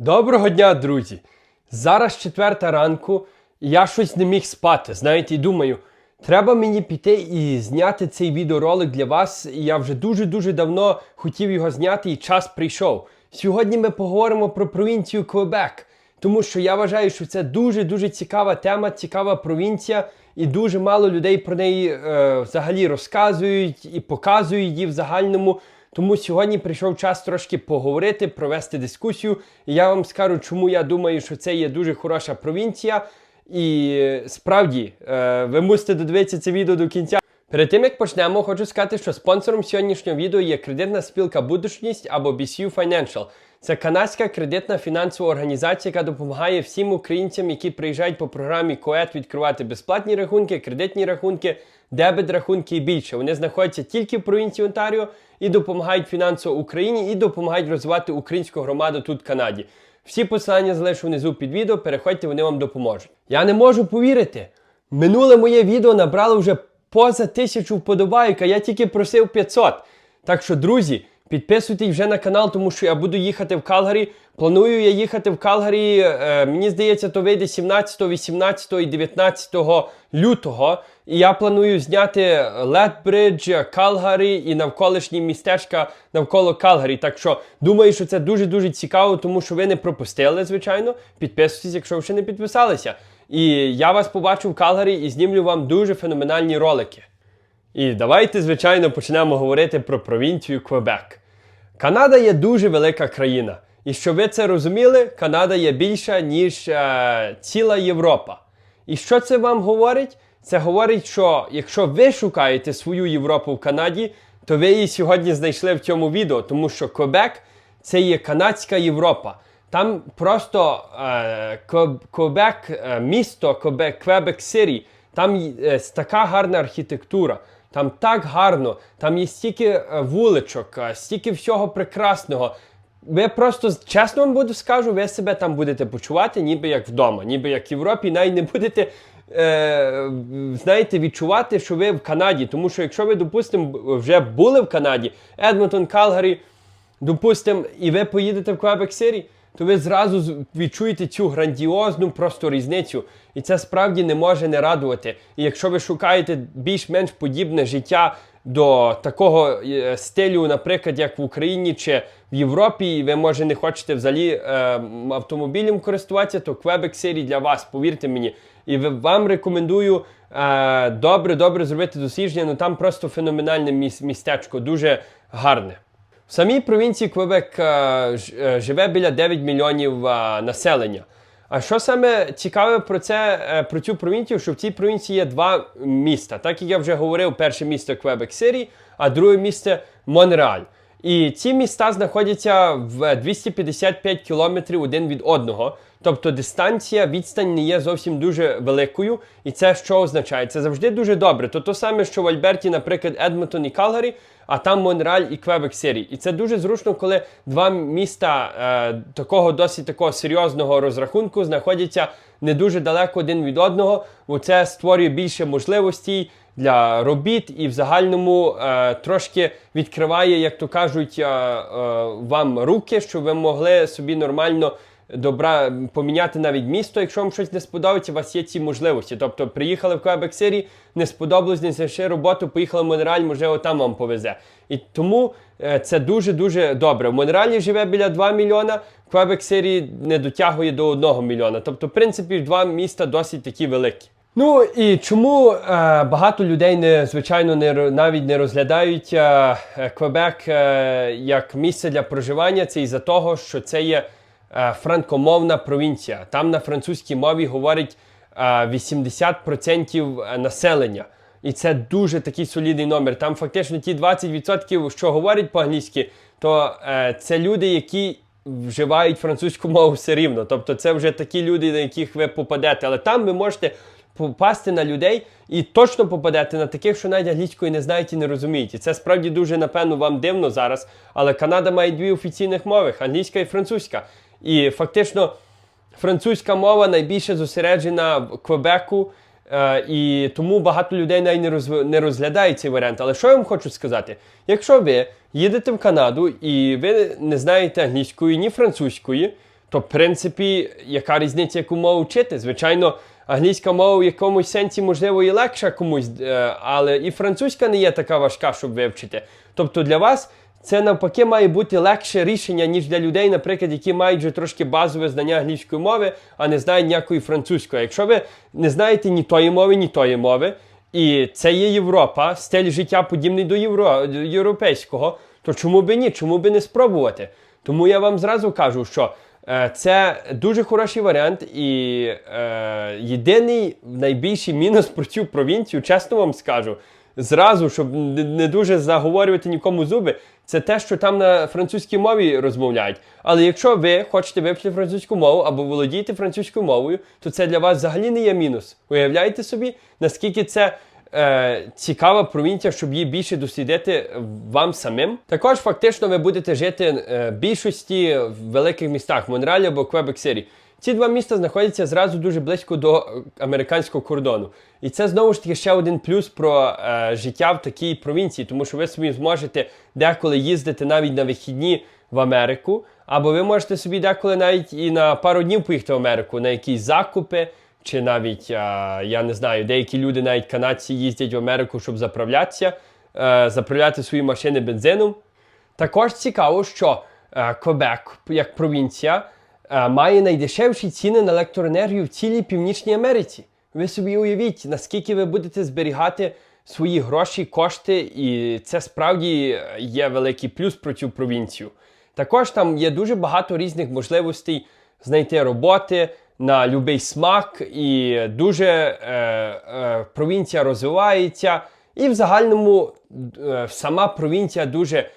Доброго дня, друзі! Зараз четверта ранку, і я щось не міг спати. Знаєте, і думаю, треба мені піти і зняти цей відеоролик для вас. І я вже дуже-дуже давно хотів його зняти, і час прийшов. Сьогодні ми поговоримо про провінцію Квебек, тому що я вважаю, що це дуже-дуже цікава тема, цікава провінція, і дуже мало людей про неї е, взагалі розказують і показують її в загальному. Тому сьогодні прийшов час трошки поговорити, провести дискусію. І я вам скажу, чому я думаю, що це є дуже хороша провінція. І е, справді, е, ви мусите додивитися це відео до кінця. Перед тим як почнемо, хочу сказати, що спонсором сьогоднішнього відео є кредитна спілка Будучність або BCU Financial. Це канадська кредитна фінансова організація, яка допомагає всім українцям, які приїжджають по програмі КОЕТ відкривати безплатні рахунки, кредитні рахунки, дебет рахунки і більше. Вони знаходяться тільки в провінції Онтаріо і допомагають фінансово Україні і допомагають розвивати українську громаду тут в Канаді. Всі посилання залишу внизу під відео, переходьте, вони вам допоможуть. Я не можу повірити. Минуле моє відео набрало вже поза тисячу вподобайок, а я тільки просив 500. Так що, друзі, підписуйтесь вже на канал, тому що я буду їхати в Калгарі. Планую я їхати в Калгарі, е, мені здається, то вийде 17, 18 і 19 лютого. І я планую зняти Летбридж, Калгарі і навколишні містечка навколо Калгарі. Так що думаю, що це дуже-дуже цікаво, тому що ви не пропустили, звичайно. Підписуйтесь, якщо ви ще не підписалися. І я вас побачу в Калгарі і знімлю вам дуже феноменальні ролики. І давайте, звичайно, почнемо говорити про провінцію Квебек. Канада є дуже велика країна. І щоб ви це розуміли, Канада є більша, ніж е, ціла Європа. І що це вам говорить? Це говорить, що якщо ви шукаєте свою Європу в Канаді, то ви її сьогодні знайшли в цьому відео, тому що Квебек це є канадська Європа. Там просто е, Квебек, е, місто Квебек, Квебек Сирі, там й- е, така гарна архітектура. Там так гарно, там є стільки вуличок, стільки всього прекрасного. Ви просто чесно вам буду скажу, ви себе там будете почувати, ніби як вдома, ніби як в Європі, навіть не будете е, знаєте, відчувати, що ви в Канаді. Тому що якщо ви, допустимо, вже були в Канаді, Едмонтон, Калгарі, допустимо, і ви поїдете в Квебек Сирі, то ви зразу відчуєте цю грандіозну просто різницю. І це справді не може не радувати. І якщо ви шукаєте більш-менш подібне життя до такого е, стилю, наприклад, як в Україні чи в Європі, і ви може не хочете взагалі е, автомобілем користуватися, то Quebec City для вас, повірте мені. І вам рекомендую е, добре, добре зробити дослідження, ну там просто феноменальне містечко, дуже гарне. В самій провінції Квебек е, е, живе біля 9 мільйонів е, населення. А що саме цікаве про це про цю провінцію, що в цій провінції є два міста. Так як я вже говорив, перше місто Квебек Сирі, а друге місто Монреаль. І ці міста знаходяться в 255 кілометрів один від одного. Тобто дистанція, відстань не є зовсім дуже великою. І це що означає? Це завжди дуже добре. То то саме, що в Альберті, наприклад, Едмонтон і Калгарі, а там Монреаль і Квебек Сирі. І це дуже зручно, коли два міста е, такого досить такого серйозного розрахунку знаходяться не дуже далеко один від одного, бо це створює більше можливостей для робіт і в загальному е, трошки відкриває, як то кажуть, е, е, вам руки, щоб ви могли собі нормально добра поміняти навіть місто, якщо вам щось не сподобається, у вас є ці можливості. Тобто приїхали в Квебек Сирі, не сподобалось, не знайшли роботу, поїхали в Монреаль, можливо, там вам повезе. І тому е, це дуже дуже добре. В Монреалі живе біля 2 мільйона, Квебек Сирі не дотягує до 1 мільйона. Тобто, в принципі, два міста досить такі великі. Ну і чому е, багато людей не звичайно не навіть не розглядають е, е, Квебек е, як місце для проживання, це із-за того, що це є е, франкомовна провінція. Там на французькій мові говорить е, 80% населення. І це дуже такий солідний номер. Там фактично ті 20%, що говорять по-англійськи, то е, це люди, які вживають французьку мову все рівно. Тобто це вже такі люди, на яких ви попадете. Але там ви можете попасти на людей і точно попадете на таких, що навіть англійської не знають і не розуміють. І це справді дуже, напевно, вам дивно зараз. Але Канада має дві офіційних мови англійська і французька. І фактично французька мова найбільше зосереджена в Квебеку. Е, і тому багато людей навіть не, розв... не розглядають цей варіант. Але що я вам хочу сказати? Якщо ви їдете в Канаду і ви не знаєте англійської, ні французької, То, в принципі, яка різниця, яку мову вчити? Звичайно, англійська мова в якомусь сенсі, можливо, і легша комусь, е, але і французька не є така важка, щоб вивчити. Тобто для вас це навпаки має бути легше рішення, ніж для людей, наприклад, які мають вже трошки базове знання англійської мови, а не знають ніякої французької. Якщо ви не знаєте ні тої мови, ні тої мови, і це є Європа, стиль життя подібний до, євро, європейського, то чому би ні? Чому би не спробувати? Тому я вам зразу кажу, що це дуже хороший варіант, і е, єдиний найбільший мінус про цю провінцію, чесно вам скажу, зразу, щоб не, не дуже заговорювати нікому зуби, це те, що там на французькій мові розмовляють. Але якщо ви хочете вивчити французьку мову або володієте французькою мовою, то це для вас взагалі не є мінус. Уявляєте собі, наскільки це е, цікава провінція, щоб її більше дослідити вам самим. Також фактично ви будете жити е, більшості в великих містах Монреалі або Квебек Сирі. Ці два міста знаходяться зразу дуже близько до е, американського кордону. І це знову ж таки ще один плюс про е, життя в такій провінції, тому що ви собі зможете деколи їздити навіть на вихідні в Америку, або ви можете собі деколи навіть і на пару днів поїхати в Америку на якісь закупи, чи навіть, е, я не знаю, деякі люди, навіть канадці, їздять в Америку, щоб заправлятися, е, заправляти свої машини бензином. Також цікаво, що Квебек, як провінція, е, має найдешевші ціни на електроенергію в цілій Північній Америці. Ви собі уявіть, наскільки ви будете зберігати свої гроші, кошти, і це справді є великий плюс про цю провінцію. Також там є дуже багато різних можливостей знайти роботи на будь-який смак, і дуже е, е, провінція розвивається. І в загальному е, сама провінція дуже е,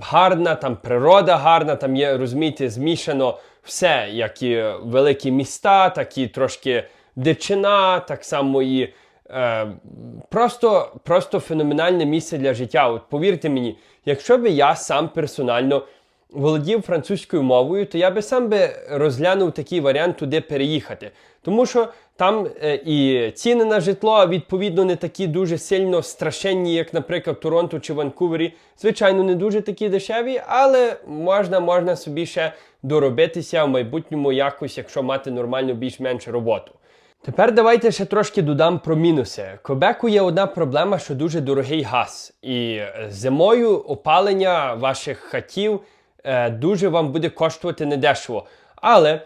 гарна, там природа гарна, там є, розумієте, змішано все, як і великі міста, так і трошки дичина, так само і е, просто, просто феноменальне місце для життя. От повірте мені, якщо би я сам персонально володів французькою мовою, то я би сам би розглянув такий варіант туди переїхати. Тому що там е, і ціни на житло відповідно не такі дуже сильно страшенні, як, наприклад, в Торонто чи Ванкувері. Звичайно, не дуже такі дешеві, але можна, можна собі ще доробитися в майбутньому якось, якщо мати нормальну більш-менш роботу. Тепер давайте ще трошки додам про мінуси. Квебеку є одна проблема, що дуже дорогий газ. І е, зимою опалення ваших хатів е, дуже вам буде коштувати недешево. Але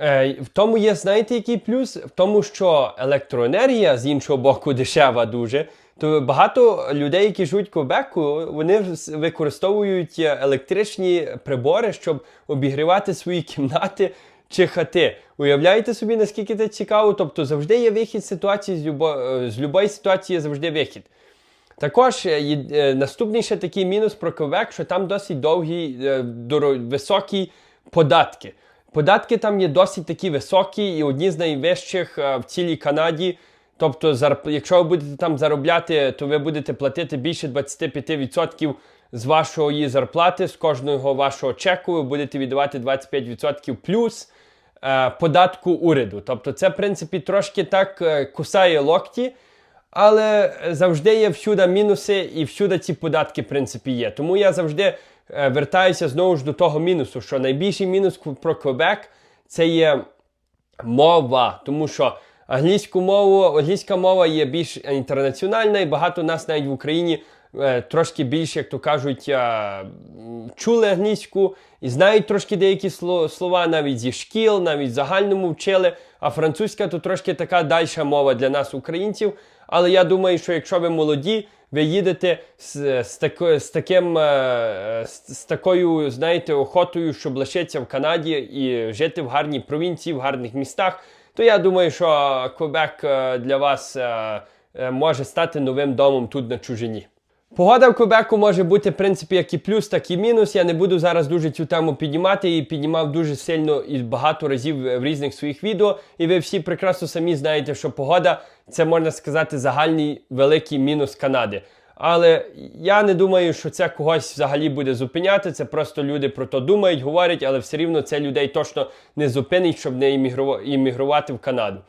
е, в тому є, знаєте, який плюс? В тому, що електроенергія з іншого боку дешева дуже. То багато людей, які живуть в Квебеку, вони використовують е, електричні прибори, щоб обігрівати свої кімнати чи хати. Уявляєте собі, наскільки це цікаво? Тобто завжди є вихід ситуації, з, любо, е, з ситуації є завжди вихід. Також е, е, наступний ще такий мінус про Квебек, що там досить довгі, е, доро- високі податки. Податки там є досить такі високі і одні з найвищих е, в цілій Канаді. Тобто, зарп- якщо ви будете там заробляти, то ви будете платити більше 25% з вашої зарплати, з кожного вашого чеку, ви будете віддавати 25% плюс е, податку уряду. Тобто, це, в принципі, трошки так е, кусає локті. Але завжди є всюди мінуси, і всюди ці податки, в принципі, є. Тому я завжди е, вертаюся знову ж до того мінусу, що найбільший мінус про Квебек це є мова. Тому що англійську мову, англійська мова є більш інтернаціональна, і багато нас навіть в Україні трошки більше, як то кажуть, е, чули англійську і знають трошки деякі сло- слова навіть зі шкіл, навіть загальному вчили. А французька то трошки така дальша мова для нас, українців. Але я думаю, що якщо ви молоді, ви їдете з, з, тако, з таким е, з, такою, знаєте, охотою, щоб лишитися в Канаді і жити в гарній провінції, в гарних містах, то я думаю, що Квебек е, для вас е, е, може стати новим домом тут на чужині. Погода в Квебеку може бути, в принципі, як і плюс, так і мінус. Я не буду зараз дуже цю тему піднімати і піднімав дуже сильно і багато разів в різних своїх відео. І ви всі прекрасно самі знаєте, що погода це можна сказати загальний великий мінус Канади. Але я не думаю, що це когось взагалі буде зупиняти. Це просто люди про то думають, говорять, але все рівно це людей точно не зупинить, щоб не іммігрувати в Канаду.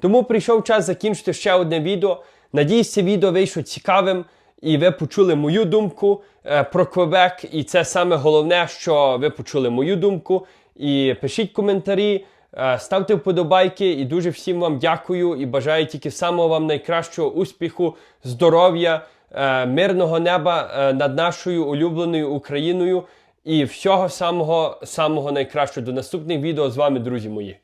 Тому прийшов час закінчити ще одне відео. Надіюсь, це відео вийшло цікавим, і ви почули мою думку е, про Квебек. І це саме головне, що ви почули мою думку. І пишіть коментарі, е, ставте вподобайки. І дуже всім вам дякую і бажаю тільки самого вам найкращого успіху, здоров'я, е, мирного неба над нашою улюбленою Україною. І всього самого самого найкращого. До наступних відео з вами, друзі мої.